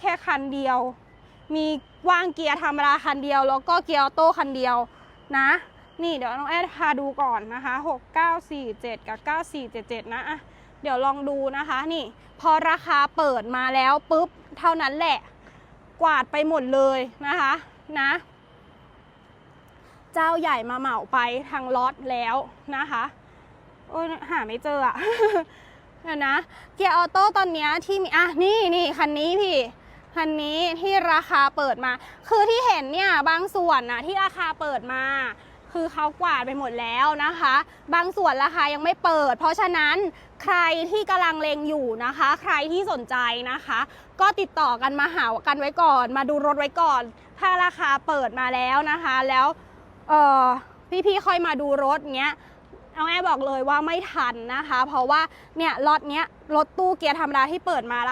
แค่คันเดียว มีว่างเกียร์ธรรมดาคันเดียว แล้วก็เกียร์ออโต้คันเดียวนะ นี่เดี๋ยวน้องแอดพาดูก่อนนะคะ6947 กับ 9477 นะอะเดี๋ยวลองดูนะคะนี่ พอราคาเปิดมาแล้วปุ๊บ เท่านั้นแหละ กวาดไปหมดเลยนะคะนะ เจ้าใหญ่มาเหมาไปทางล็อตแล้วนะคะโอ้หาไม่เจออะเดี๋ยวนะ เกียร์ออโต้ตอนนี้ที่มีอะนี่นี่คันนี้พี่ คันนี้ที่ราคาเปิดมา คือที่เห็นเนี่ยบางส่วนนะที่ราคาเปิดมา คือเขากวาดไปหมดแล้วนะคะ บางส่วนราคายังไม่เปิด เพราะฉะนั้นใครที่กำลังเลงอยู่นะคะ ใครที่สนใจนะคะ ก็ติดต่อกันมาหากันไว้ก่อน มาดูรถไว้ก่อน ถ้าราคาเปิดมาแล้วนะคะ แล้วเออพี่ๆค่อยมาดูรถเงี้ยเอาแอบอกเลยว่าไม่ทันนะคะ เพราะว่าเนี่ยล็อตเนี้ยรถตู้เกียร์ธรรมดาที่เปิดมารา